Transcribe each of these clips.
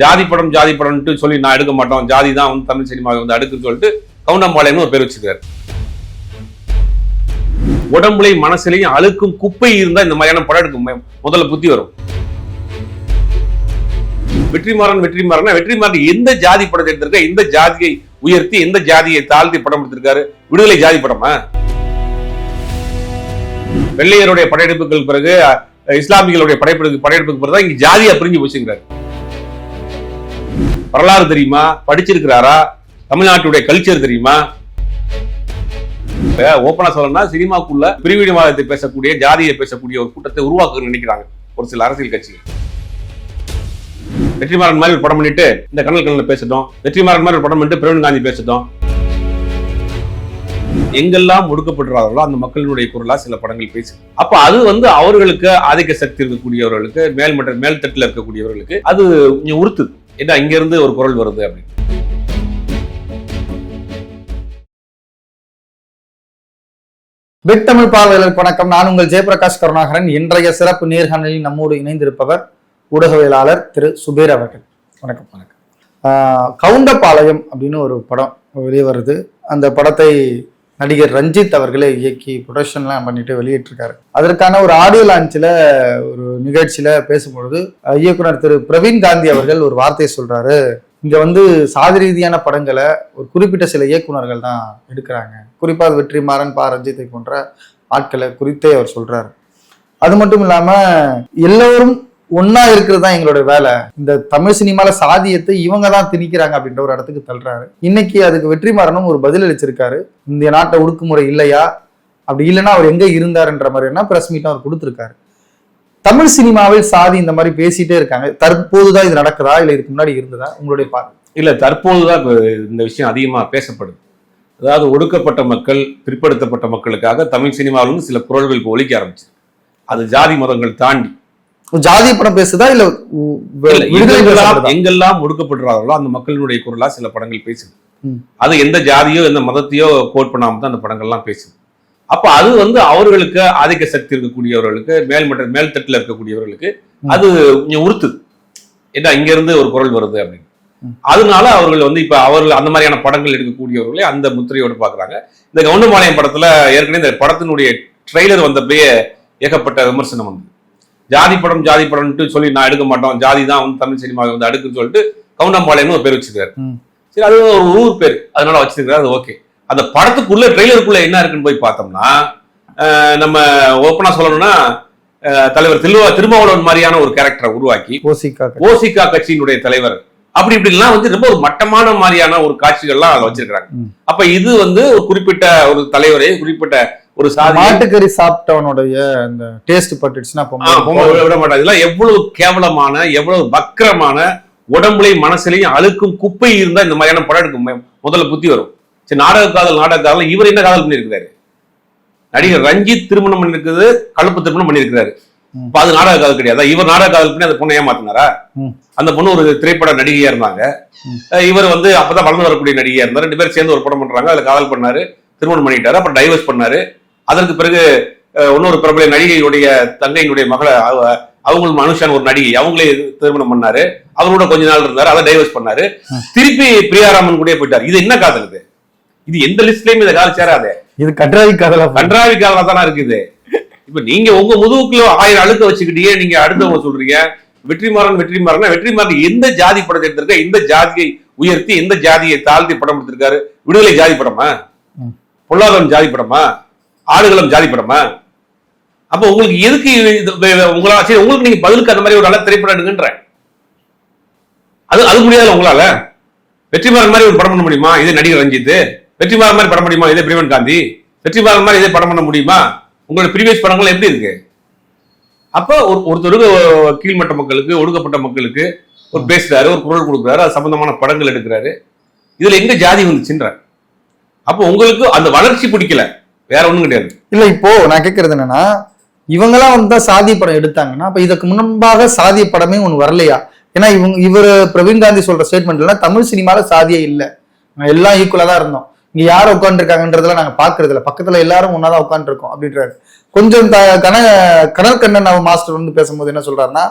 ஜாதி படம் ஜாதி படம்ட்டு சொல்லி நான் எடுக்க மாட்டோம். ஜாதி தான் வந்து தமிழ் சினிமாவை வந்து அடுக்குன்னு சொல்லிட்டு கவுண்டம்பாளையம்னு ஒரு பேர் வச்சிருக்காரு. உடம்புலையும் மனசுலையும் அழுக்கும் குப்பை இருந்தா இந்த மாதிரியான படம் எடுக்கும் முதல்ல புத்தி வரும். வெற்றிமாறன் வெற்றிமாறன் வெற்றிமாறன் எந்த ஜாதி படத்தை எடுத்திருக்கா? எந்த ஜாதியை உயர்த்தி எந்த ஜாதியை தாழ்த்தி படம் எடுத்திருக்காரு? விடுதலை ஜாதி படமா? வெள்ளையருடைய படையெடுப்புகள் பிறகு இஸ்லாமிகளுடைய இஸ்லாமியர்களுடைய படையெடுப்பு படையெடுப்புக்கு பிறகு தான் இங்க ஜாதியா பிரிஞ்சு போச்சுங்கிறாரு. வரலாறு தெரியுமா? படிச்சிருக்கிறாரா? தமிழ்நாட்டுடைய கல்ச்சர் தெரியுமா? இப்ப ஓப்பனா சொல்லணும்னா சினிமாக்குள்ள பிரிவினைவாதத்தை பேசக்கூடிய ஜாதியை பேசக்கூடிய ஒரு கூட்டத்தை உருவாக்க நினைக்கிறாங்க ஒரு சில அரசியல் கட்சிகள். வெற்றிமாறன் மாதிரி ஒரு படம் பண்ணிட்டு இந்த கண்ணல் கண்ணல பேசிட்டோம். வெற்றிமாறன் மாதிரி ஒரு படம் பண்ணிட்டு பிரவீன் காந்தி பேசிட்டோம். எங்கெல்லாம் ஒடுக்கப்படுறார்களோ அந்த மக்களினுடைய குரலா சில படங்கள் பேசு. அப்ப அது வந்து அவர்களுக்கு ஆதிக்க சக்தி இருக்கக்கூடியவர்களுக்கு மேல்மட்ட மேல்தட்டில் இருக்கக்கூடியவர்களுக்கு அது கொஞ்சம் உறுத்துது என்ன இங்க இருந்து ஒரு குரல் வருது அப்படின்னு. பிக் தமிழ் பார்வையாளர் வணக்கம். நான் உங்கள் ஜெயபிரகாஷ் கருணாகரன். இன்றைய சிறப்பு நேர்காணலில் நம்மோடு இணைந்திருப்பவர் ஊடகவியலாளர் திரு சுபேர் அவர்கள். வணக்கம் வணக்கம். ஆஹ் கவுண்டபாளையம் அப்படின்னு ஒரு படம் வெளியே வருது அந்த படத்தை நடிகர் ரஞ்சித் அவர்களே இயக்கி ப்ரொடக்ஷன்லாம் பண்ணிட்டு வெளியிட்டிருக்காரு. அதற்கான ஒரு ஆடியோ லான்ச்சில் ஒரு நிகழ்ச்சியில் பேசும்பொழுது இயக்குனர் திரு பிரவீன் காந்தி அவர்கள் ஒரு வார்த்தையை சொல்கிறாரு இங்கே வந்து சாதி ரீதியான படங்களை ஒரு குறிப்பிட்ட சில இயக்குனர்கள் தான் எடுக்கிறாங்க. குறிப்பாக வெற்றிமாறன் பா. ரஞ்சித்தை போன்ற ஆட்களை குறித்தே அவர் சொல்கிறார் அது மட்டும் இல்லாமல் எல்லோரும் ஒன்னா இருக்கிறது தான் எங்களோட வேலை. இந்த தமிழ் சினிமால சாதியத்தை இவங்க தான் திணிக்கிறாங்க அப்படின்ற ஒரு இடத்துக்கு தள்ளுறாரு. இன்னைக்கு அதுக்கு வெற்றிமாறனும் ஒரு பதில் அளிச்சிருக்காரு. இந்த நாட்டை ஒடுக்குமுறை இல்லையா? அப்படி இல்லைன்னா அவர் எங்க இருந்தாருன்ற மாதிரினா பிரஸ் மீட்டும் அவர் கொடுத்துருக்காரு. தமிழ் சினிமாவில் சாதி இந்த மாதிரி பேசிட்டே இருக்காங்க. தற்போதுதான் இது நடக்குதா? இல்லை இதுக்கு முன்னாடி இருந்ததா? உங்களுடைய பார்வை. இல்ல தற்போதுதான் இந்த விஷயம் அதிகமா பேசப்படுது. அதாவது ஒடுக்கப்பட்ட மக்கள் பிற்படுத்தப்பட்ட மக்களுக்காக தமிழ் சினிமாவிலும் சில குரல்கள் இப்போ ஒழிக்க ஆரம்பிச்சு அது ஜாதி மதங்கள் தாண்டி. ஜாதி படம் பேசுதா இல்ல எங்கெல்லாம் ஒடுக்கப்படுறார்களோ அந்த மக்களினுடைய குரலா சில படங்கள் பேசுது. அது எந்த ஜாதியோ எந்த மதத்தையோ கோட் பண்ணாம தான் அந்த படங்கள்லாம் பேசுது. அப்ப அது வந்து அவர்களுக்கு ஆதிக்க சக்தி இருக்கக்கூடியவர்களுக்கு மேல்மட்ட மேல்தட்டில் இருக்கக்கூடியவர்களுக்கு. அது கொஞ்சம் உறுத்துது ஏன்னா இங்க இருந்து ஒரு குரல் வருது அப்படின்னு. அதனால அவர்கள் வந்து இப்ப அவர்கள் அந்த மாதிரியான படங்கள் எடுக்கக்கூடியவர்களே அந்த முத்திரையோடு பாக்குறாங்க. இந்த கவுண்டமாலயம் படத்துல ஏற்கனவே இந்த படத்தினுடைய ட்ரெய்லர் வந்தப்பயே ஏகப்பட்ட விமர்சனம் வந்து. ஜாதி படம் ஜாதி படம்ட்டு சொல்லி நான் எடுக்க மாட்டோம். ஜாதி தான் வந்து தமிழ் சினிமாவை வந்து அடுக்குன்னு சொல்லிட்டு கவுண்டம்பாளையம்னு ஒரு பேர் வச்சிருக்காரு. சரி அது ஒரு ஊர் பேர். அதனால வச்சிருக்காரு அது ஓகே. அந்த படத்துக்குள்ள ட்ரெய்லருக்குள்ள என்ன இருக்குன்னு போய் பார்த்தோம்னா நம்ம ஓப்பனா சொல்லணும்னா தலைவர் திருவா திருமாவளவன் மாதிரியான ஒரு கேரக்டரை உருவாக்கி ஓசிக்கா ஓசிகா கட்சியினுடைய தலைவர். அப்படி இப்படிலாம் வந்து ரொம்ப ஒரு மட்டமான மாதிரியான ஒரு காட்சிகள்லாம் அதில் வச்சிருக்காங்க ம். அப்ப இது வந்து ஒரு குறிப்பிட்ட ஒரு தலைவரை குறிப்பிட்ட ஒரு சாதி மாட்டுக்கறி சாப்பிட்டவனுடைய அந்த டேஸ்ட் பட்டுச்சுன்னா விட- மாட்டாங்க இதெல்லாம் எவ்வளவு கேவலமான எவ்வளவு வக்கரமான உடம்புலையும் மனசுலையும் அழுக்கும் குப்பை இருந்தா இந்த மாதிரியான படம் எடுக்கும். முதல்ல புத்தி வரும். சரி நாடக காதல் நாடக காதல் இவர் என்ன காதல் பண்ணியிருக்கிறாரு? நடிகர் ரஞ்சித் திருமணம் பண்ணிருக்குது கலப்பு திருமணம் பண்ணியிருக்கிறாரு. இப்ப அது நாடக காதல் கிடையாது. இவர் நாடக காதல் பண்ணி அந்த பொண்ணை ஏமாத்தினாரா. அந்த பொண்ணு ஒரு திரைப்பட நடிகையா இருந்தாங்க. இவர் வந்து அப்பதான் வளர்ந்து வரக்கூடிய நடிகையா இருந்தார். ரெண்டு பேரும் சேர்ந்து ஒரு படம் பண்றாங்க. அதுல காதல் பண்ணாரு திருமணம் பண்ணிட்டாரு. அப்புறம் டைவர்ஸ் பண்ணாரு. அதற்கு பிறகு இன்னொரு பிரபல நடிகையுடைய தங்கையினுடைய மகளை அவ- அவங்களும் மனுஷன் ஒரு நடிகை. அவங்களே திருமணம் பண்ணாரு. அவரோட கொஞ்ச நாள் இருந்தாரு. அதை டைவர்ஸ் பண்ணாரு. திருப்பி பிரியாராமன் கூட போயிட்டாரு. இது என்ன காதல் இது? இது எந்த லிஸ்ட்லயும் இந்த காதல் சேராதே. இது கட்ராவி காதலா. கன்றாவி காதலா தானே இருக்குது? இப்ப நீங்க உங்க முதுகுக்குள்ள ஆயிரம் அழுக்க வச்சுக்கிட்டே நீங்க அடுத்தவங்க சொல்றீங்க. வெற்றிமாறன் வெற்றிமாறன் வெற்றிமாறன் எந்த ஜாதி படத்தை எடுத்திருக்க? எந்த ஜாதியை உயர்த்தி எந்த ஜாதியை தாழ்த்தி படம் எடுத்திருக்காரு? விடுதலை ஜாதி படமா. பொருளாதாரம் ஜாதி படமா? ஆடுகளம் ஜாதி படமா? அப்போ உங்களுக்கு எதுக்கு இது- உங்களா சரி உங்களுக்கு நீங்க பதிலுக்கு அந்த மாதிரி ஒரு நல்ல திரைப்படம் எடுங்கன்ற. அது அது முடியாது உங்களால? வெற்றிமாறன் மாதிரி ஒரு படம் பண்ண முடியுமா? இதே நடிகர் ரஞ்சித். வெற்றிமாறன் மாதிரி படம் முடியுமா இதே பிரிவன் காந்தி. வெற்றிமாறன் மாதிரி இதே படம் பண்ண முடியுமா? உங்களோட ப்ரீவியஸ் படங்கள் எப்படி இருக்கு? அப்போ ஒரு ஒருத்தருக்கு கீழ்மட்ட மக்களுக்கு ஒடுக்கப்பட்ட மக்களுக்கு ஒரு பேசுறாரு ஒரு குரல் கொடுக்குறாரு அது சம்பந்தமான படங்கள் எடுக்கிறாரு. இதுல எங்க ஜாதி வந்துச்சுன்ற? அப்போ உங்களுக்கு அந்த வளர்ச்சி பிடிக்கல. வேற ஒண்ணும் கிடையாது. இல்ல இப்போ நான் கேக்குறது என்னன்னா இவங்கெல்லாம் வந்து தான் சாதி படம் எடுத்தாங்கன்னா அப்ப இதுக்கு முன்பாக சாதி படமே ஒண்ணு வரலையா? ஏன்னா இவங்க இவர் பிரவீன் காந்தி சொல்ற ஸ்டேட்மெண்ட்ல தமிழ் சினிமால சாதியே இல்ல. எல்லாம் ஈக்குவலா தான் இருந்தோம். இங்க யார் உட்காந்துருக்காங்கன்றதுல நாங்க பாக்குறது இல்ல பக்கத்துல எல்லாரும் ஒன்னாதான் உட்காந்துருக்கோம் அப்படின்றாரு. கொஞ்சம் த- கன கனல் கண்ணன் மாஸ்டர் வந்து பேசும்போது என்ன சொல்றாருன்னா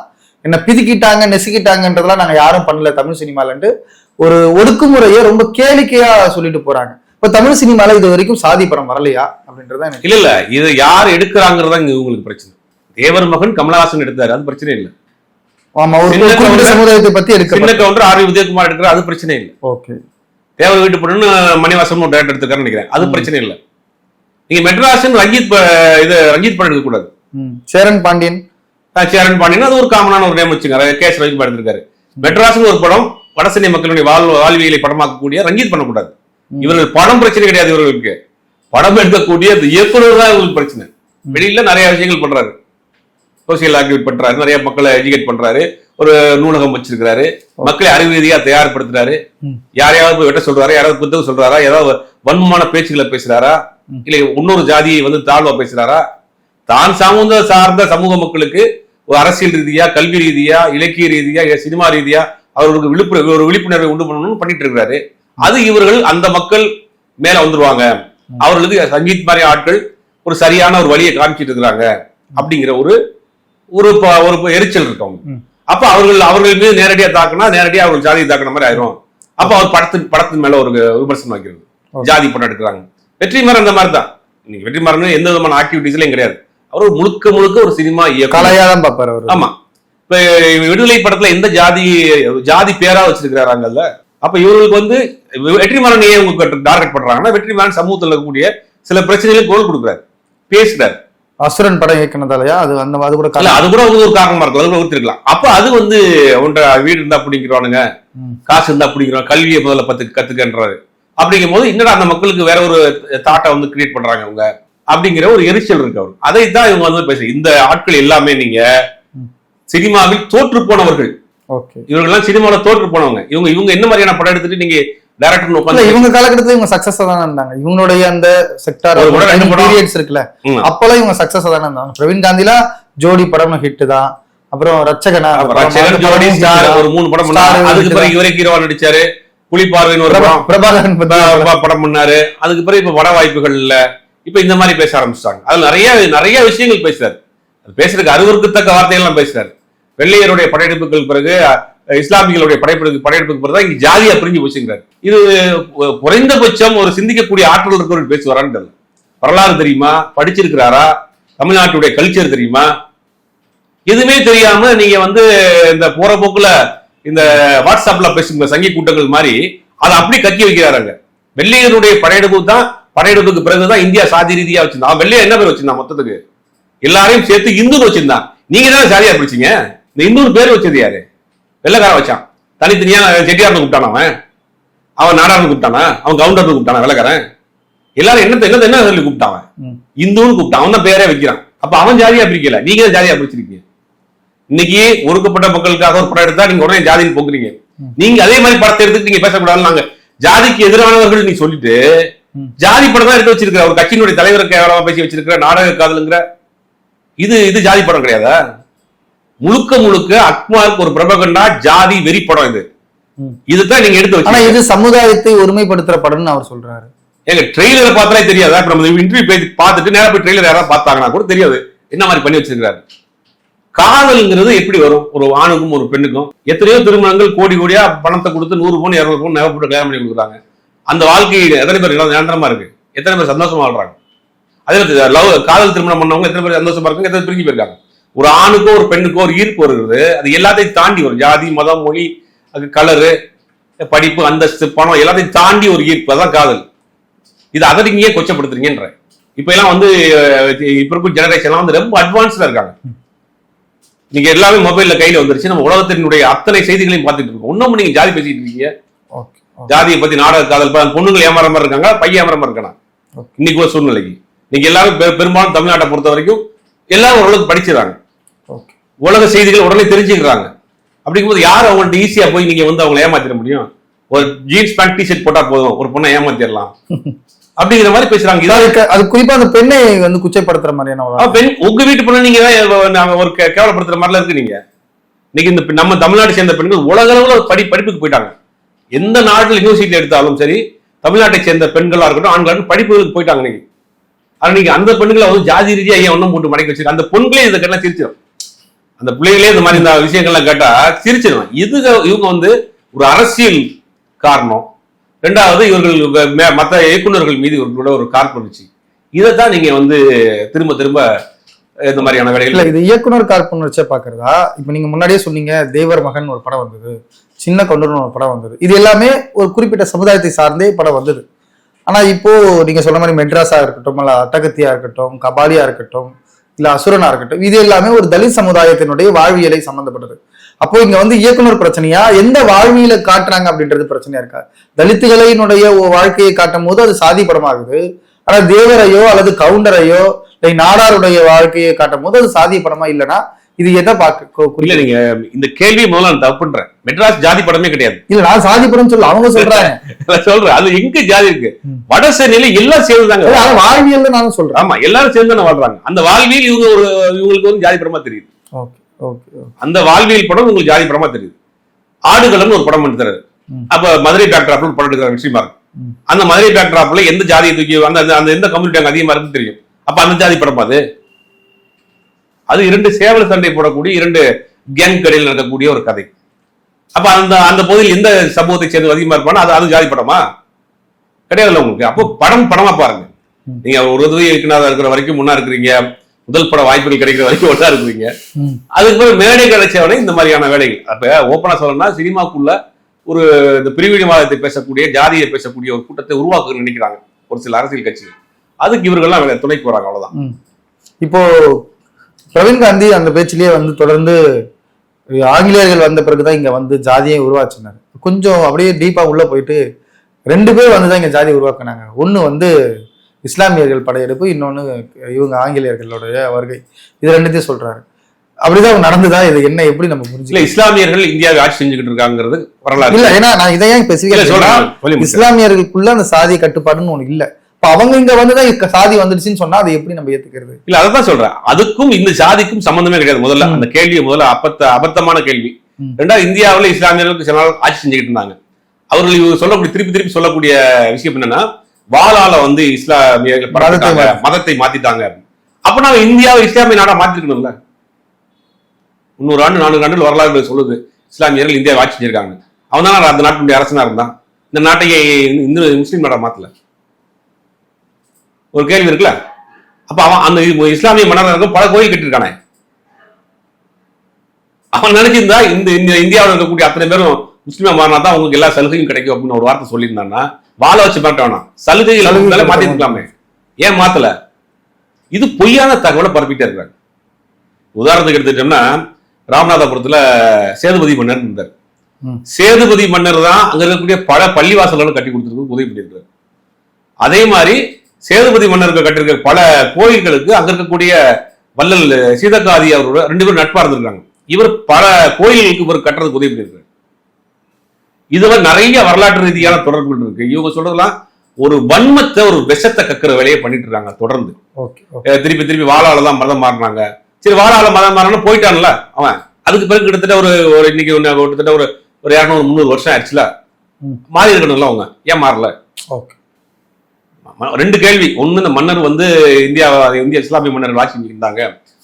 என்ன பிதுக்கிட்டாங்க நெசுக்கிட்டாங்கன்றதெல்லாம் நாங்க யாரும் பண்ணல தமிழ் சினிமாலன்ட்டு. ஒரு ஒடுக்குமுறையை ரொம்ப கேளிக்கையா சொல்லிட்டு போறாங்க. இப்ப தமிழ் சினிமால இது வரைக்கும் சாதி படம் வரலையா அப்படின்றத எனக்கு இல்ல இல்ல. இது யார் எடுக்கிறாங்கிறது இங்க உங்களுக்கு பிரச்சனை. தேவர் மகன் கமலஹாசன் எடுத்தாரு அது பிரச்சனை இல்ல. ஆமா ஒரு சின்ன குறிப்பிட்ட கவுண்டர் சமுதாயத்தை பத்தி சின்ன எடுக்க கவுண்டர் ஆர் வி உதயகுமார் எடுக்கிறார் அது பிரச்சனை இல்ல. ஓகே. தேவர் வீட்டு பொண்ணு மணிவாசன் ஒரு டேரக்டர் எடுத்துக்காருன்னு நினைக்கிறேன். அது பிரச்சனை இல்ல. நீங்க மெட்ராஸன் ரஞ்சித் ப- இது ரஞ்சித் படம் எடுக்க கூடாது சேரன் பாண்டியன். சேரன் பாண்டியன் அது ஒரு காமனான ஒரு நேம் வச்சுங்க கே எஸ் ரவிக்குமார் எடுத்திருக்காரு. மெட்ராஸ்னு ஒரு படம் வடசென்னை மக்களுடைய வாழ் வாழ்வியலை படமாக்கக்கூடிய ரஞ்சித் பண்ணக்கூடாது. இவர்கள் படம் பிரச்சனை கிடையாது இவர்களுக்கு. படம் எடுக்கக்கூடிய அந்த இயக்குனர் தான் இவங்களுக்கு பிரச்சனை. வெளியில நிறைய விஷயங்கள் பண்றாரு. சோசியல் ஆக்டிவிட் பண்றாரு நிறைய மக்களை எஜுகேட் பண்றாரு ஒரு நூலகம் வச்சிருக்கிறாரு மக்களை அறிவு ரீதியா தயார்படுத்துறாரு. யாரையாவது யாரையாவது வெட்ட சொல்றாரா யாராவது புத்தகம் சொல்றாரா ஏதாவது வன்மமான பேச்சுகளை பேசுறாரா. இல்ல இன்னொரு ஜாதியை வந்து தாழ்வா பேசுறாரா? தான் சார்ந்த சார்ந்த சமூக மக்களுக்கு ஒரு அரசியல் ரீதியா கல்வி ரீதியா இலக்கிய ரீதியா சினிமா ரீதியா அவர்களுக்கு விழிப்புணர்வு ஒரு விழிப்புணர்வை உண்டு பண்ணணும்னு பண்ணிட்டு இருக்காரு அது இவர்கள் அந்த மக்கள் மேல வந்துருவாங்க. அவர்களுக்கு சங்கீத் மாதிரி ஆட்கள் ஒரு சரியான ஒரு வழியை காமிச்சிட்டு இருக்கிறாங்க அப்படிங்கிற ஒரு ஒரு ஒரு எரிச்சல் இருக்கு அவங்க. அப்ப அவர்கள் அவர்கள் மீது நேரடியா தாக்குனா நேரடியா அவர்கள் ஜாதியை தாக்குன மாதிரி ஆயிரும். அப்ப அவர் படத்தின் படத்தின் மேல ஒரு விமர்சனம் வைக்கிறது. ஜாதி படம் எடுக்கிறாங்க. வெற்றிமாறன் அந்த மாதிரி தான் இன்னைக்கு வெற்றிமாறன் எந்த விதமான ஆக்டிவிட்டிஸ்லயும் கிடையாது. அவர் முழுக்க முழுக்க ஒரு சினிமா கலையா தான் அவரு. ஆமா. இப்ப விடுதலை படத்துல எந்த ஜாதி ஜாதி பேரா வச்சிருக்கிறாங்கல்ல அப்ப இவர்களுக்கு வந்து வெற்றிமாறன் ஏன் உங்களுக்கு டார்கெட் பண்றாங்கன்னா வெற்றிமாறன் சமூகத்துல இருக்கக்கூடிய சில பிரச்சனைகளுக்கு குரல் கொடுக்குறாரு பேசுறாரு. அசுரன் படம் இயக்குனதாலயா அது அந்த அது கூட இல்ல கலை அது கூட ஒரு காரணமா இருக்கும் அது கூட ஒருத்திருக்கலாம் அப்ப அது வந்து உன்ட வீடு இருந்தா பிடிக்கிறானுங்க. காசு இருந்தா பிடிக்கிறோம் கல்வியை முதல்ல பத்து கத்துக்கன்றாரு. அப்படிங்கும் போது என்னடா அந்த மக்களுக்கு வேற ஒரு தாட்டை வந்து கிரியேட் பண்றாங்க அவங்க அப்படிங்கிற ஒரு எரிச்சல் இருக்கு அவர் அதைத்தான் இவங்க வந்து பேச இந்த ஆட்கள் எல்லாமே நீங்க. சினிமாவில் தோற்று போனவர்கள். ஓகே இவர்கள்லாம் சினிமாவில் தோற்று போனவங்க. இவங்க இவங்க என்ன மாதிரியான படம் எடுத்துட்டு நீங்க டேரக்டர் உட்காந்து இவங்க காலகட்டத்துல இவங்க சக்சஸ் தானே இருந்தாங்க. இவங்களுடைய அந்த செக்டார். பீரியட்ஸ் இருக்குல்ல. அப்பெல்லாம் இவங்க சக்சஸ் தானே இருந்தாங்க. பிரவீன் காந்திலாம் ஜோடி படம் ஹிட் தான். அப்புறம் தான். ஒரு மூணு படம் அதுக்கு பிறகு. இவரே ஹீரோவா நடிச்சாரு புலிப்பார்வைன்னு ஒரு படம். பிரபாகரன் படம் பண்ணாரு. அதுக்கு பிறகு இப்ப வட வாய்ப்புகள் இல்ல. இப்ப இந்த மாதிரி பேச ஆரம்பிச்சிட்டாங்க. அதுல நிறைய நிறைய விஷயங்கள் பேசுறாரு. பேசுறதுக்கு அருவருக்கத்தக்க வார்த்தைகள்லாம் பேசுறாரு. வெள்ளையருடைய படையெடுப்புகள் பிறகு இஸ்லாமியர்களுடைய படையெடுப்பு படையெடுப்புக்கு பிறகு தான் இங்க ஜாதியா பிரிஞ்சு போச்சுங்கிறார். இது குறைந்தபட்சம் ஒரு சிந்திக்கக்கூடிய ஆற்றல் இருக்கிறவர் பேச்சு வரான்னு வரலாறு தெரியுமா? படிச்சிருக்கிறாரா? தமிழ்நாட்டுடைய கல்ச்சர் தெரியுமா? எதுவுமே தெரியாம நீங்க வந்து இந்த போற போக்குல இந்த வாட்ஸ்அப்ல பேசுங்க சங்கி கூட்டங்கள் மாதிரி அதை அப்படி கட்டி வைக்கிறாருங்க வெள்ளையனுடைய படையெடுப்பு தான் படையெடுப்புக்கு பிறகுதான் இந்தியா சாதி ரீதியா வச்சிருந்தான் வெள்ளையா என்ன பேர் வச்சிருந்தான் மொத்தத்துக்கு? எல்லாரையும் சேர்த்து இந்து வச்சிருந்தான். நீங்க தானே சாதியா பிடிச்சீங்க இந்த இந்துன்னு பேர் வச்சது யாரு? வெள்ளைக்காரன் வச்சான். தனித்தனியா செட்டியார்னு கூப்பிட்டான் அவன்? அவன் நாடார்னு கூப்பிட்டானா? அவன் கவுண்டர்னு கூப்பிட்டானா வெள்ளைக்காரன்? எல்லாரும் என்னத்தை என்னத்தை என்ன சொல்லி கூப்பிட்டான். இந்துன்னு கூப்பிட்டான். அவன் தான் பேரே வைக்கிறான். அப்ப அவன் ஜாதியா பிரிக்கல. நீங்க ஜாதியா பிரிச்சிருக்கீங்க. இன்னைக்கு ஒடுக்கப்பட்ட மக்களுக்காக ஒரு படம் எடுத்தா நீங்க உடனே ஜாதின்னு போக்குறீங்க. நீங்க அதே மாதிரி படத்தை எடுத்துட்டு நீங்க பேசக்கூடாது நாங்க ஜாதிக்கு எதிரானவர்கள் நீ சொல்லிட்டு. ஜாதி படம் தான் எடுத்து வச்சிருக்கிற ஒரு கட்சியினுடைய தலைவரை கேவலமா பேசி வச்சிருக்கிற நாடக காதலுங்கிற இது இது ஜாதி படம் கிடையாதா? முழுக்க முழுக்க அக்மார்க்கு ஒரு பிரபகண்டா ஜாதி வெறி படம் இது. இதுதான் நீங்க எடுத்து ஆனா இது சமுதாயத்தை ஒருமைப்படுத்துற படம்னு அவர் சொல்றாரு. எங்க ட்ரெய்லரை பார்த்தாலே தெரியாதா. இப்ப நம்ம இன்டர்வியூ பேஜ் பார்த்துட்டு நேரா போய் ட்ரெய்லர் யாராவது பார்த்தாங்கன்னா கூட தெரியாது. என்ன மாதிரி பண்ணி வச்சிருக்காரு காதல்ங்கிறது எப்படி வரும்? ஒரு ஆணுக்கும் ஒரு பெண்ணுக்கும். எத்தனையோ திருமணங்கள் கோடி கோடியா பணத்தை கொடுத்து நூறு பவுன் இருநூறு பவுன் நகை போட்டு கல்யாணம் பண்ணி கொடுக்குறாங்க. அந்த வாழ்க்கை எத்தனை பேர் நிரந்தரமா இருக்கு. எத்தனை பேர் சந்தோஷமா வாழ்றாங்க? அதே லவ் காதல் திருமணம் பண்ணவங்க எத்தனை பேர் சந்தோஷமா இருக்காங்க? எத்தனை பேர் பிரிஞ்சு போயிருக்காங்க? ஒரு ஆணுக்கோ ஒரு பெண்ணுக்கோ ஒரு ஈர்ப்பு வருகிறது. அது எல்லாத்தையும் தாண்டி வரும். ஜாதி மதம் மொழி அது கலரு படிப்பு அந்தஸ்து பணம் எல்லாத்தையும் தாண்டி ஒரு ஈர்ப்பு. அதான் காதல். இது அதை நீங்க ஏன் கொச்சப்படுத்துறீங்கன்ற. இப்ப எல்லாம் வந்து இப்ப இருக்கும் ஜெனரேஷன் வந்து ரொம்ப அட்வான்ஸ்டா இருக்காங்க. நீங்க எல்லாமே மொபைல்ல கையில வந்துருச்சு. நம்ம உலகத்தினுடைய அத்தனை செய்திகளையும் பார்த்துட்டு இருக்கோம். இன்னமும் நீங்க ஜாதி பேசிட்டு இருக்கீங்க. ஜாதியை பத்தி நாடக காதல் ப- பொண்ணுங்கள் ஏமாற மாதிரி இருக்காங்க பையன் ஏமாற மாதிரி இருக்கானா. இன்னைக்கு ஒரு சூழ்நிலைக்கு. நீங்க எல்லாரும் பெரும்பாலும் தமிழ்நாட்டை பொறுத்த வரைக்கும் எல்லாரும் ஓரளவுக்கு படிச்சிடறாங்க உலக செய்திகள் உடனே தெரிஞ்சுக்கிறாங்க. அப்படிங்கும்போது யார் அவங்கள்ட்ட ஈஸியா போய் நீங்க வந்து அவங்களை ஏமாத்திட முடியும்? ஒரு ஜீன்ஸ் பேண்ட் டிஷர்ட் போட்டா போதும். ஒரு பொண்ணை ஏமாத்திடலாம். அப்படிங்கிற மாதிரி பேசுறாங்க. அதுக்கு அது குறிப்பா அந்த பெண்ணை வந்து குச்சைப்படுத்துற மாதிரியான பெண் உங்க வீட்டு பொண்ணு நீங்க தான் நாங்க ஒரு கேவலப்படுத்துற மாதிரிலாம் இருக்கு நீங்க. இன்னைக்கு இந்த நம்ம தமிழ்நாடு சேர்ந்த பெண்கள் உலக அளவுல படி படிப்புக்கு போயிட்டாங்க. எந்த நாட்டில் யூனிவர்சிட்டி எடுத்தாலும் சரி தமிழ்நாட்டை சேர்ந்த பெண்களா இருக்கட்டும் ஆண்களா இருக்கட்டும் படிப்புகளுக்கு போயிட்டாங்க இன்னைக்கு. ஆனா நீங்க அந்த பெண்களை வந்து ஜாதி ரீதியா ஏன் ஒண்ணும் போட்டு மடக்கி வச்சிருக்க அந்த பெண்களே இதை கண்ணா சிரிச்சிடும் அந்த பிள்ளைகளே இந்த மாதிரி இந்த விஷயங்கள்லாம் கேட்டா சிரிச்சிடும் இது இவங்க வந்து ஒரு அரசியல் காரணம். ரெண்டாவது இவர்கள் மற்ற இயக்குநர்கள் இயக்குனர்கள் மீது இவர்களோட ஒரு கார்புணர்ச்சி இதை தான் நீங்க வந்து திரும்ப திரும்ப இந்த மாதிரியான வேலைகள் இது இயக்குனர் கார்புணர்ச்சியை பாக்குறதா இப்போ நீங்க முன்னாடியே சொன்னீங்க தேவர் மகன் ஒரு படம் வந்தது சின்ன கொண்டூர்னு ஒரு படம் வந்தது. இது எல்லாமே ஒரு குறிப்பிட்ட சமுதாயத்தை சார்ந்தே படம் வந்தது. ஆனா இப்போ நீங்க சொன்ன மாதிரி மெட்ராஸா இருக்கட்டும் அல்ல அட்டகத்தியா இருக்கட்டும் கபாலியா இருக்கட்டும் இல்ல அசுரனா இருக்கட்டும் இது எல்லாமே ஒரு தலித் சமுதாயத்தினுடைய வாழ்வியலை சம்பந்தப்பட்டது. அப்போ இங்க வந்து இயக்குனர் பிரச்சனையா எந்த வாழ்வியல காட்டுறாங்க அப்படின்றது பிரச்சனையா இருக்கா? தலித்துகளினுடைய வாழ்க்கையை காட்டும் போது அது சாதி படமாகுது ஆனா தேவரையோ அல்லது கவுண்டரையோ இல்லை நாடாருடைய வாழ்க்கையை காட்டும் போது அது சாதிய படமா இல்லைன்னா இது எதை பார்க்க இல்ல நீங்க இந்த கேள்வி முதல்ல நான் தப்பு பண்றேன் மெட்ராஸ் ஜாதி படமே கிடையாது. இல்ல நான் சாதி படம் சொல்ல அவங்க சொல்றாங்க. நான் சொல்றேன். அது எங்க ஜாதி இருக்கு. வட சென்னையில எல்லாம் சேர்ந்துதாங்க வாழ்வியல் நானும் சொல்றேன். ஆமா எல்லாரும் சேர்ந்து தானே வாழ்றாங்க. அந்த வாழ்வியல் இவங்க ஒரு இவங்களுக்கு வந்து ஜாதி படமா தெரியுது. அந்த வாழ்வியல் படம் உங்களுக்கு ஜாதி படமா தெரியுது. ஆடுகளம்னு ஒரு படம் எடுத்தாரு. ம். அப்ப மதுரை பேக்ட்ராப்ல ஒரு படம் எடுக்கிற விஷயமா இருக்கு ம். அந்த மதுரை பேக்ட்ராப்ல எந்த ஜாதியை தூக்கி அந்த அந்த- அந்த எந்த கம்யூனிட்டி அங்க அதிகமா இருக்குன்னு தெரியும். அப்ப அந்த ஜாதி படம் அது அது இரண்டு சேவல் சண்டை போடக்கூடிய இரண்டு கேங் கடையில் நடக்கக்கூடிய ஒரு கதை. அப்ப அந்த அந்த பகுதியில் எந்த சமூகத்தை சேர்ந்து அதிகமா இருப்பானோ அது அது ஜாதி படமா? கிடையாதுல்ல உங்களுக்கு. அப்போ படம் படமா பாருங்க. நீங்க ஒரு உதவி இயக்குனரா இருக்கிற வரைக்கும் முன்னா இருக்கிறீங்க. முதல் பட வாய்ப்புகள் கிடைக்கிற வரைக்கும் ஒன்றா இருக்கிறீங்க. அதுக்கு பிறகு மேடை கிடைச்சவனே இந்த மாதிரியான வேலைகள். அப்ப ஓப்பனா சொல்லணும்னா சினிமாக்குள்ள ஒரு இந்த பிரிவினைவாதத்தை பேசக்கூடிய ஜாதியை பேசக்கூடிய ஒரு கூட்டத்தை உருவாக்க நினைக்கிறாங்க ஒரு சில அரசியல் கட்சிகள். அதுக்கு இவர்கள்லாம் துணைக்கு போறாங்க அவ்வளவுதான். இப்போ பிரவீன் காந்தி அந்த பேச்சிலேயே வந்து தொடர்ந்து ஆங்கிலேயர்கள் வந்த பிறகுதான் இங்க வந்து ஜாதியை உருவாச்சினார் கொஞ்சம் அப்படியே டீப்பா உள்ள போயிட்டு ரெண்டு பேர் வந்து தான் இங்க ஜாதியை உருவாக்குனாங்க. ஒண்ணு வந்து இஸ்லாமியர்கள் படையெடுப்பு இன்னொன்னு இவங்க ஆங்கிலேயர்களுடைய வருகை. இது ரெண்டுத்தையும் சொல்றாரு. அப்படிதான் நடந்துதா இது என்ன எப்படி நம்ம புரிஞ்சுக்கலாம் இஸ்லாமியர்கள் இந்தியாவை ஆட்சி செஞ்சுக்கிட்டு இருக்காங்கிறது வரலாறு. இல்ல ஏன்னா நான் இதை ஏன் இல்ல ஸ்பெசிஃபிக்கா சொல்றேன். இஸ்லாமியர்களுக்குள்ள அந்த சாதிய கட்டுப்பாடுன்னு ஒண்ணு இல்ல. இப்ப அவங்க இங்க வந்துதான் சாதி வந்துடுச்சுன்னு சொன்னா அதை எப்படி நம்ம ஏத்துக்கிறது? இல்ல அதான் சொல்றேன். அதுக்கும் இந்த ஜாதிக்கும் சம்பந்தமே கிடையாது. முதல்ல. அந்த கேள்வி முதல்ல அப்பத்த அபத்தமான கேள்வி. ரெண்டாவது இந்தியாவுல இஸ்லாமியர்களுக்கு சில நாள் ஆட்சி செஞ்சுக்கிட்டு இருந்தாங்க. அவர்கள் இவங்க சொல்லக்கூடிய திருப்பி திருப்பி சொல்லக்கூடிய விஷயம் என்னன்னா வாளால வந்து இஸ்லாமியர்கள் மதத்தை மாத்திட்டாங்க அப்ப நாம இந்தியாவை இஸ்லாமிய நாடா மாத்திருக்கணும்ல? முன்னூறு ஆண்டு நானூறு ஆண்டு வரலாறு சொல்லுது இஸ்லாமியர்கள் இந்தியாவை ஆட்சி செஞ்சிருக்காங்க அவன் தான் அந்த நாட்டினுடைய அரசனா இருந்தான்? இந்த நாட்டையே இந்து முஸ்லீம் நாடா மாத்தல. ஒரு கேள்வி இருக்குல்ல? அப்ப அவன் அந்த இஸ்லாமிய மன்னர்கள் பல கோயில் கட்டியிருக்கானே. அவன் நினைச்சிருந்தா இந்த இந்த இந்தியாவில் இருக்கக்கூடிய அத்தனை பேரும் முஸ்லீமா மாறினா தான் உங்களுக்கு எல்லா சலுகையும் கிடைக்கும் அப்படின்னு ஒரு வார்த்தை சொல்லியிருந்தான்னா வாழ வச்சு மாட்ட வேணாம். சலுகை மாத்திருக்கலாமே ஏன் மாத்தல? இது பொய்யான தகவலை பரப்பிட்டே இருக்காங்க. உதாரணத்துக்கு எடுத்துட்டோம்னா ராமநாதபுரத்துல சேதுபதி மன்னர் இருந்தார். சேதுபதி மன்னர் தான் அங்க இருக்கக்கூடிய பல பள்ளிவாசல்களும் கட்டி கொடுத்துருக்கு உதவி பண்ணியிருக்காரு அதே மாதிரி சேதுபதி மன்னர்கள் கட்டியிருக்க பல கோயில்களுக்கு அங்க இருக்கக்கூடிய வள்ளல் சீதக்காதி அவரோட ரெண்டு பேரும் நட்பா இருந்திருக்காங்க. இவர் பல கோயில்களுக்கு இவர் கட்டுறதுக்கு உதவி பண்ணியிருக்காரு. இதுல நிறைய வரலாற்று ரீதியான தொடர்புகள் இருக்கு. இவங்க சொல்றதெல்லாம் ஒரு வன்மத்தை ஒரு விஷத்தை கக்குற வேலையை பண்ணிட்டு இருக்காங்க தொடர்ந்து. திருப்பி திருப்பி வாழால தான் மதம் மாறினாங்க. சரி வாழால மதம் மாறணும் போயிட்டான்ல அவன். அதுக்கு பிறகு கிட்டத்தட்ட ஒரு ஒரு இன்னைக்கு கிட்டத்தட்ட ஒரு ஒரு இரநூறு முந்நூறு வருஷம் ஆயிடுச்சுல. மாறி இருக்கணும்ல அவங்க. ஏன் மாறல? ஓகே. ரெண்டு கேள்வி. ஒண்ணு இந்த மன்னர் வந்து இந்தியா இந்திய இஸ்லாமிய மன்னர்கள் ஆட்சி இருந்தாங்க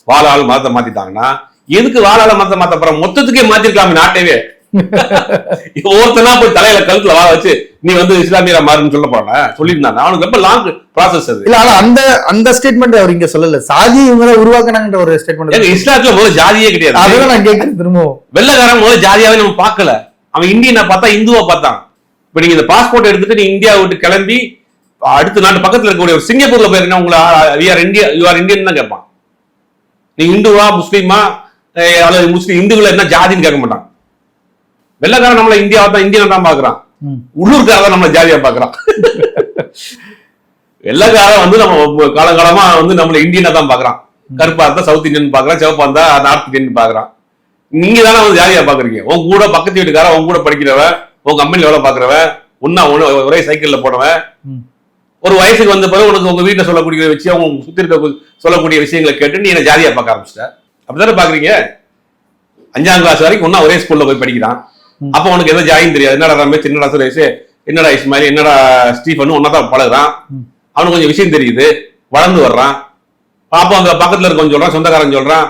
வாழால் மதத்தை மாத்திட்டாங்கன்னா எதுக்கு வாழால மதத்தை மாத்த போற? மொத்தத்துக்கே மாத்திருக்கலாமே நாட்டையே. ஒவ்வொருத்தனா போய் தலையில கழுத்துல வாழ வச்சு நீ வந்து இஸ்லாமியரா மாறுன்னு சொல்ல போன சொல்லியிருந்தாங்க. அவனுக்கு ரொம்ப லாங் ப்ராசஸ் அது. இல்ல ஆனா அந்த அந்த ஸ்டேட்மெண்ட் அவர் இங்க சொல்லல. சாதி இவங்க தான் உருவாக்குனாங்கன்ற ஒரு ஸ்டேட்மெண்ட் இஸ்லாத்துல முதல்ல ஜாதியே கிடையாது. அதுதான் நான் கேட்கிறேன் திரும்பவும். வெள்ளக்காரன் முதல்ல ஜாதியாவே நம்ம பார்க்கல. அவன் இந்தியனை பார்த்தா இந்துவா பார்த்தான். இப்ப நீங்க இந்த பாஸ்போர்ட் எடுத்துட்டு நீ இந்தியா விட்டு கிளம்பி அடுத்த நாட்டு பக்கத்துல இருக்கக்கூடிய ஒரு சிங்கப்பூர்ல போயிருந்தா உங்களை வி ஆர் இந்தியா இந்தியன் தான் கேட்பான். நீ இந்துவா முஸ்லீமா அல்லது முஸ்லீம் இந்துக்கள் என்ன ஜாதின்னு கேட்க மாட்டான். வெள்ளக்காரன் நம்மள இந்தியாவை தான் இந்தியனை தான் பாக்குறான். உள்ளூர்காரன் நம்மள ஜாதியா பாக்குறான் வெள்ளக்காரன் வந்து நம்ம காலங்காலமா வந்து நம்மள இந்தியனை தான் பாக்குறான் கருப்பா இருந்தா சவுத் இந்தியன் பாக்குறான் சிவப்பா இருந்தா நார்த் இந்தியன் பாக்குறான் நீங்க தானே வந்து ஜாலியா பாக்குறீங்க உங்க கூட பக்கத்து வீட்டுக்காரன் உங்க கூட படிக்கிறவன் உங்க கம்பெனில வேலை பாக்குறவன் ஒண்ணு ஒரே சைக்கிள்ல போனவன். ஒரு வயசுக்கு வந்த பிறகு உனக்கு உங்க வீட்டுல சொல்லக்கூடிய விஷயம் உங்க சுத்தி இருக்க சொல்லக்கூடிய விஷயங்களை கேட்டு நீ என்ன ஜாலியா பார்க்க ஆரம்பிச்சிட்ட. அப்படிதானே பாக்குறீங்க? அஞ்சாம் கிளாஸ் வரைக்கும் ஒன்னா ஒரே ஸ்கூல்ல போய் படிக்கிறான். அப்ப உனக்கு எதோ ஜாயின் தெரியாது. என்னடா ரமேஷ் என்னடா சுரேஷ் என்னடா இஸ்மாயில் என்னடா ஸ்டீஃபன் ஒன்னதான் பழகுறான். அவனுக்கு கொஞ்சம் விஷயம் தெரியுது. வளர்ந்து வர்றான். அப்போ அங்க பக்கத்துல இருக்கவன் சொல்றான் சொந்தக்காரன் சொல்றான்.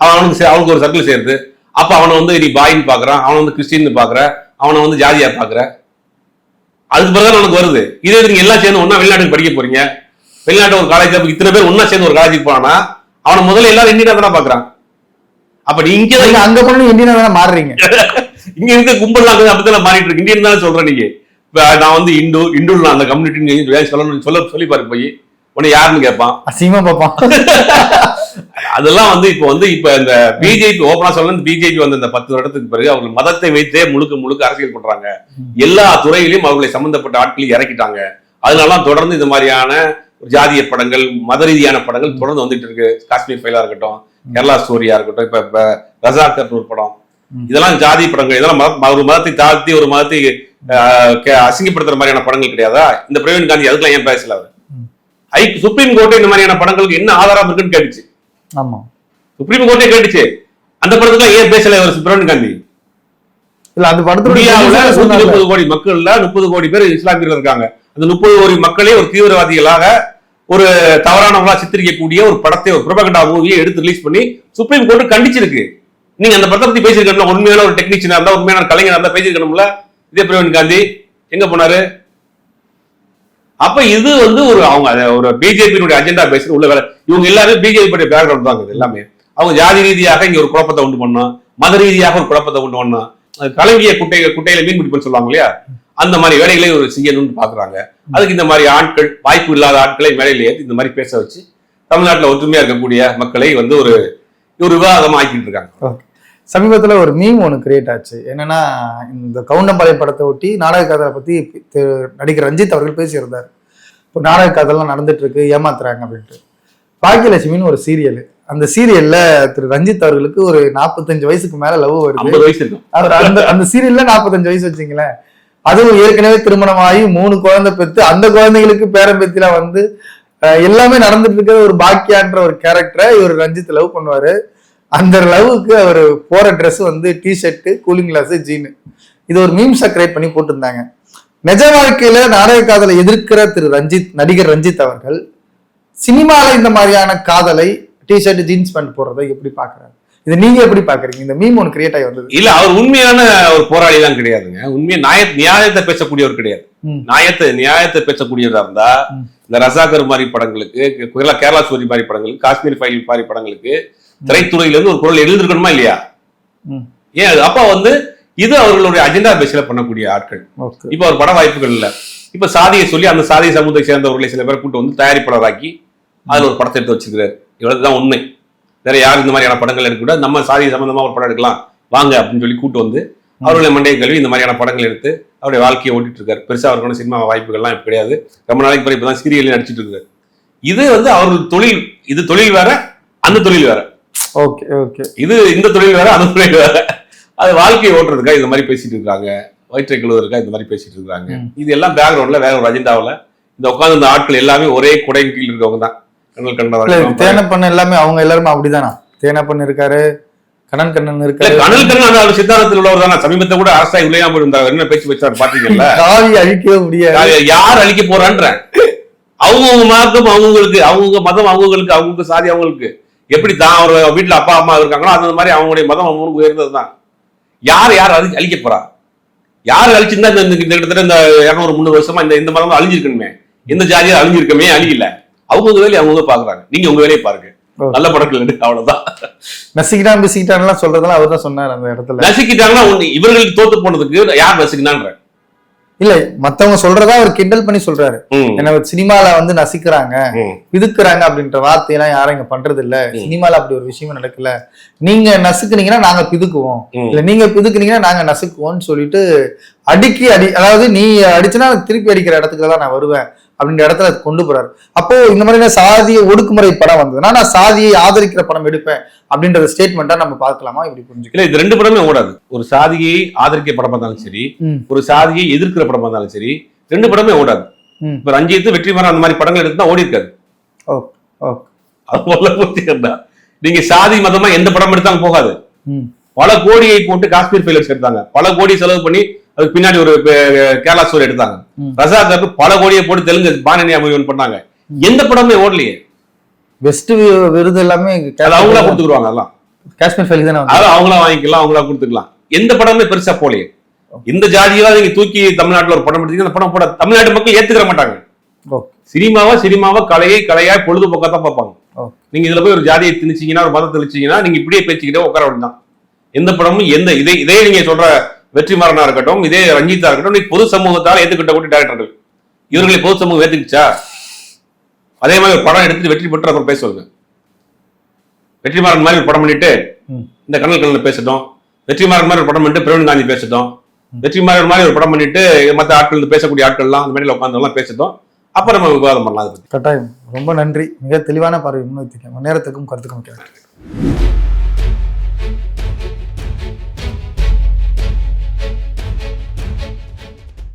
அவன் அவனுக்கு அவனுக்கு ஒரு சர்க்கிள் சேருது அப்ப அவனை வந்து நீ பாயின்னு பாக்குறான். அவனை வந்து கிறிஸ்டின் பாக்குற. அவனை வந்து ஜாதியா பாக்குற. அதுக்கு பிறகு உனக்கு வருது. இதே நீங்க எல்லாம் சேர்ந்து ஒண்ணா வெளிநாட்டுக்கு படிக்க போறீங்க. வெளிநாட்டு ஒரு காலேஜ் இத்தனை பேர் ஒண்ணா சேர்ந்து ஒரு காலேஜுக்கு போனா அவனை முதல்ல எல்லாரும் இந்தியா தானே பாக்குறான். அப்ப நீ இங்க அங்க போன இந்தியனா தானே மாறுறீங்க. இங்க இருக்க அங்க அப்படித்தான் மாறிட்டு இருக்கு. இந்தியன் தானே சொல்றேன் நீங்க. நான் வந்து இந்து இந்துல நான் அந்த கம்யூனிட்டி சொல்லணும் சொல்ல சொல்லி பாரு போய். உன்னை யாருன்னு கேட்பான். அசிங்கமா பார்ப்பான். அதெல்லாம் வந்து இப்போ வந்து இப்ப இந்த பிஜேபி ஓபனா சொல்ல பிஜேபி வந்து இந்த பத்து வருடத்துக்கு பிறகு அவங்க மதத்தை வைத்தே முழுக்க முழுக்க அரசியல் பண்றாங்க. எல்லா துறையிலும் அவர்களை சம்பந்தப்பட்ட ஆட்களை இறக்கிட்டாங்க. அதனால தொடர்ந்து இந்த மாதிரியான ஜாதிய படங்கள் மத ரீதியான படங்கள் தொடர்ந்து வந்துட்டு இருக்கு. காஷ்மீர் ஃபைலா இருக்கட்டும் கேரளா ஸ்டோரியா இருக்கட்டும் இப்ப இப்ப ரசாக்கர் ஒரு படம். இதெல்லாம் ஜாதி படங்கள். இதெல்லாம் ஒரு மதத்தை தாழ்த்தி ஒரு மதத்தை அசிங்கப்படுத்துற மாதிரியான படங்கள் கிடையாதா? இந்த பிரவீன் காந்தி அதுக்கெல்லாம் ஏன் பேசல அவர். ஐ சுப்ரீம் கோர்ட் இந்த மாதிரியான படங்களுக்கு என்ன ஆதாரம் இருக்குன்னு கேட்டுச்சு. ஆமா. சுப்ரீம் கோர்ட்டே கேட்டுச்சு. அந்த படத்துல ஏன் பேசல அவர் பிரவீன் காந்தி. இல்ல அந்த படத்துல முப்பது கோடி மக்கள்ல முப்பது கோடி பேர் இஸ்லாமியர்கள் இருக்காங்க. அந்த முப்பது கோடி மக்களே ஒரு தீவிரவாதிகளாக ஒரு தவறானவங்களா சித்தரிக்கக்கூடிய ஒரு படத்தை ஒரு பிரபகண்டா மூவியை எடுத்து ரிலீஸ் பண்ணி சுப்ரீம் கோர்ட் கண்டிச்சிருக்கு. நீங்க அந்த படத்தை பத்தி பேசியிருக்கணும் உண்மையான ஒரு டெக்னீஷியனா இருந்தா உண்மையான கலைஞரா இருந்தா பேசியிருக்கணும்ல? இதே பிரவீன் காந்தி எங்க போனாரு? அப்ப இது வந்து ஒரு அவங்க ஒரு பிஜேபியினுடைய அஜெண்டா பேசுற உள்ள வேலை. இவங்க எல்லாமே பிஜேபி பற்றிய பேக்ரவுண்ட் தான் எல்லாமே. அவங்க ஜாதி ரீதியாக இங்க ஒரு குழப்பத்தை உண்டு பண்ணோம் மத ரீதியாக ஒரு குழப்பத்தை உண்டு பண்ணோம் கலங்கிய குட்டை குட்டையில மீன் பிடிப்புன்னு சொல்லுவாங்க இல்லையா? அந்த மாதிரி வேலைகளை ஒரு செய்யணும்னு பாக்குறாங்க அதுக்கு இந்த மாதிரி ஆட்கள் வாய்ப்பு இல்லாத ஆட்களை வேலையில ஏற்றி இந்த மாதிரி பேச வச்சு தமிழ்நாட்டில் ஒற்றுமையா இருக்கக்கூடிய மக்களை வந்து ஒரு ஒரு விவாதமா ஆக்கிட்டு இருக்காங்க. சமீபத்துல ஒரு மீம் ஒன்று கிரியேட் ஆச்சு. என்னன்னா இந்த கவுண்டம்பாளையம் படத்தை ஒட்டி நாடக கதை பத்தி திரு- நடிகர் ரஞ்சித் அவர்கள் பேசியிருந்தார். இப்போ நாடக கதைலாம் நடந்துட்டு இருக்கு ஏமாத்துறாங்க அப்படின்ட்டு. பாக்கியலட்சுமின்னு ஒரு சீரியல் அந்த சீரியல்ல திரு ரஞ்சித் அவர்களுக்கு ஒரு நாற்பத்தஞ்சு வயசுக்கு மேல லவ் வருது. வயசு அவர் அந்த அந்த சீரியல்ல நாற்பத்தஞ்சு வயசு வச்சுங்களேன். அதுவும் ஏற்கனவே திருமணமாகி மூணு குழந்தை பெற்று அந்த குழந்தைகளுக்கு பேரன் பேத்திலாம் வந்து எல்லாமே நடந்துட்டு இருக்கிற ஒரு பாக்கியான்ற ஒரு கேரக்டரை இவர் ரஞ்சித் லவ் பண்ணுவாரு. அந்த லவ்வுக்கு அவர் போற Dress வந்து T shirt cooling glass jean இது ஒரு மீம்ஸா கிரியேட் பண்ணி போட்டிருந்தாங்க. நிஜ வாழ்க்கையில நாடக காதலை எதிர்க்கிற திரு ரஞ்சித் நடிகர் ரஞ்சித் அவர்கள் சினிமால இந்த மாதிரியான காதலை டி ஷர்ட் ஜீன்ஸ் பேண்ட் போடுறதை எப்படி பாக்குறாரு இது நீங்க எப்படி பாக்குறீங்க இந்த மீம் ஒன்று கிரியேட் ஆகி வந்தது. இல்ல அவர் உண்மையான ஒரு போராளி தான் கிடையாதுங்க. உண்மையா நியாய நியாயத்தை பேசக்கூடியவர் கிடையாது. நியாயத்தை நியாயத்தை பேசக்கூடியவரா இருந்தா. இந்த ரசாகர் மாதிரி படங்களுக்கு கேரளா கேரளா ஸ்டோரி மாதிரி படங்களுக்கு காஷ்மீர் ஃபைல் மாதிரி படங்களுக்கு திரைத்துறையில இருந்து ஒரு குரல் எழுந்திருக்கணுமா இல்லையா. ஏன்? அப்ப வந்து இது அவர்களுடைய அஜெண்டா பேஸ்ல பண்ணக்கூடிய ஆட்கள். இப்ப ஒரு பட வாய்ப்புகள் இல்ல. இப்ப சாதியை சொல்லி அந்த சாதிய சமூகத்தை சேர்ந்தவர்களை சில பேர் கூட்டு வந்து தயாரிப்பாளராக்கி அதுல ஒரு படத்தை எடுத்து வச்சிருக்காரு இவ்வளவுதான் உண்மை. வேற யாரும் இந்த மாதிரியான படங்கள் எடுக்க கூட நம்ம சாதி சம்பந்தமா ஒரு படம் எடுக்கலாம். வாங்க அப்படின்னு சொல்லி கூட்டு வந்து அவர்களை மண்டையை கல்வி இந்த மாதிரியான படங்கள் எடுத்து அவருடைய வாழ்க்கையை ஓட்டிட்டு இருக்காரு. பெருசா அவருக்கான சினிமா வாய்ப்புகள்லாம் இப்ப கிடையாது. ரொம்ப நாளைக்கு பிறகு இப்பதான் சீரியல் நடிச்சிட்டு இருக்காரு. இது வந்து அவர்கள் தொழில் இது தொழில் வேற அந்த தொழில் வேற. ஓகே ஓகே இது இந்த தொழில் வேற அந்த தொழில் வேற. அது வாழ்க்கையை ஓட்டுறதுக்காக இந்த மாதிரி பேசிட்டு இருக்காங்க. வயிற்றை கழுவுறதுக்காக இந்த மாதிரி பேசிட்டு இருக்காங்க. இது எல்லாம் பேக்ரவுண்ட்ல வேற ஒரு அஜெண்டாவில். இந்த உட்கார்ந்து இந்த ஆட்கள் எல்லாமே ஒரே குடையின் கீழ் இருக்கவங்க தான். கண்ணல் கண்டவர்கள் தேனப்பன் எல்லாமே அவங்க எல்லாருமே அப்படிதானா? தேனப்பன் இருக்காரு கண்ணன் கண்ணன் இருக்காரு. கனல் கண்ணன் அந்த சித்தாந்தத்தில் உள்ளவர் தானே? சமீபத்தை கூட அரசாய் உழையாம இருந்தார். என்ன பேச்சு வச்சார் பாத்தீங்கல்ல? காவி அழிக்கவே முடியாது. யார் யார் அழிக்க போறான்ற அவங்கவுங்க மார்க்கம் அவங்களுக்கு அவங்கவுங்க மதம் அவங்களுக்கு அவங்களுக்கு சாதி அவங்களுக்கு. எப்படி தான் ஒரு வீட்டுல அப்பா அம்மா இருக்காங்களோ அந்த மாதிரி அவங்களுடைய மதம் அவங்களுக்கு உயர்ந்ததுதான். யார் யார் அழி அழிக்க போறா? யார் அழிச்சிருந்தா இந்த கிட்டத்தட்ட இந்த இருநூறு முந்நூறு வருஷமா இந்த இந்த மதம் அழிஞ்சிருக்கணுமே. எந்த ஜாதியா அழிஞ்சிருக்கமே அழியல. அவங்க வேலையை அவங்க பாக்குறாங்க நீங்க உங்க வேலையை பாருங்க. நல்ல படங்கள் அவ்வளவுதான். நசிக்கிட்டான் பிசிக்கிட்டான்லாம் சொல்றதெல்லாம் அவர் தான் சொன்னார் அந்த இடத்துல. நசுக்கிட்டாங்கன்னா ஒண்ணு இவர்களுக்கு தோத்து போனதுக்கு யார் நசுக்கினான்ற. இல்ல மத்தவங்க சொல்றதா அவர் கிண்டல் பண்ணி சொல்றாரு என்ன சினிமால வந்து நசிக்கிறாங்க ம். பிதுக்குறாங்க அப்படின்ற வார்த்தையெல்லாம் யாரும் இங்க பண்றது இல்ல. சினிமால அப்படி ஒரு விஷயமே நடக்கல நீங்க நசுக்குனீங்கன்னா நாங்க பிதுக்குவோம். இல்ல நீங்க பிதுக்குனீங்கன்னா நாங்க நசுக்குவோம்னு சொல்லிட்டு அடிக்கி அடி அதாவது நீ அடிச்சுனா திருப்பி அடிக்கிற இடத்துக்கு தான் நான் வருவேன் அப்படின்ற இடத்துல கொண்டு போறாரு. அப்போ இந்த மாதிரியான சாதிய ஒடுக்குமுறை படம் வந்ததுன்னா நான் சாதியை ஆதரிக்கிற படம் எடுப்பேன் அப்படின்றத ஸ்டேட்மெண்ட்டா நம்ம பார்க்கலாமா? இப்படி புரிஞ்சுக்கலாம். இல்ல இது ரெண்டு படமே ஓடாது. ஒரு சாதியை ஆதரிக்க படமா இருந்தாலும் சரி ஒரு சாதியை எதிர்க்கிற படமா இருந்தாலும் சரி ரெண்டு படமே ஓடாது. இப்ப ரஞ்சித் வெற்றிமாறன் அந்த மாதிரி படங்கள் எடுத்து ஓடி இருக்காது அது நீங்க சாதி மதமா எந்த படம் எடுத்தாலும் போகாது. பல கோடியை போட்டு காஷ்மீர் ஃபைலர்ஸ் எடுத்தாங்க. பல கோடி செலவு பண்ணி அதுக்கு பின்னாடி ஒரு கேரளா ஸ்டோரி எடுத்தாங்க. ம். ரசாக்கு பல கோடியை போட்டு தெலுங்கு பானனியா மூவி ஒன்று பண்ணாங்க. எந்த படமே ஓடலையே. பெஸ்ட் விருது எல்லாமே அது அவங்களா கொடுத்துக்குருவாங்க அதெல்லாம். காஷ்மீர் ஃபைல் தானே வந்து அதை அவங்களா வாங்கிக்கலாம் அவங்களா கொடுத்துக்கலாம். எந்த படமுமே பெருசா போலையே இந்த ஜாதியெல்லாம் நீங்க தூக்கி தமிழ்நாட்டுல ஒரு படம் எடுத்தீங்க அந்த படம் போட தமிழ்நாட்டு மக்கள் ஏத்துக்கிற மாட்டாங்க. ஓகே சினிமாவா சினிமாவா கலையை கலையா பொழுதுபோக்கா தான் பார்ப்பாங்க. நீங்க இதுல போய் ஒரு ஜாதியை திணிச்சீங்கன்னா ஒரு மதத்தை திணிச்சீங்கன்னா நீங்க இப்படியே பேச்சுக்கிட்டே உட்கார வேண்டியதான் எந்த படமும் எந்த இதே இதே நீங்க சொல்ற வெற்றிமாறனா இருக்கட்டும் இதே ரஞ்சிதா இருக்கட்டும் நீ பொது சமூகத்தால் ஏத்துக்கிட்ட கூட டேரக்டர்கள் இவர்களை பொது சமூகம் ஏத்துக்கிச்சா? அதே மாதிரி ஒரு படம் எடுத்துட்டு வெற்றி பெற்று அப்புறம் பேச சொல்லுங்க. வெற்றிமாறன் மாதிரி ஒரு படம் பண்ணிட்டு இந்த கண்ணல் கண்ணல் பேசட்டும். வெற்றிமாறன் மாதிரி ஒரு படம் பண்ணிட்டு பிரவீன் காந்தி பேசட்டும். வெற்றிமாறன் மாதிரி ஒரு படம் பண்ணிட்டு மற்ற ஆட்கள் பேசக்கூடிய ஆட்கள்லாம் அந்த மாதிரி உட்காந்துலாம் பேசட்டும். அப்ப நம்ம விவாதம் பண்ணலாம். அதை கட்டாயம். ரொம்ப நன்றி. மிக தெளிவான பார்வை முன்வைத்தீங்க. நேரத்துக்கும் கருத்துக்கும்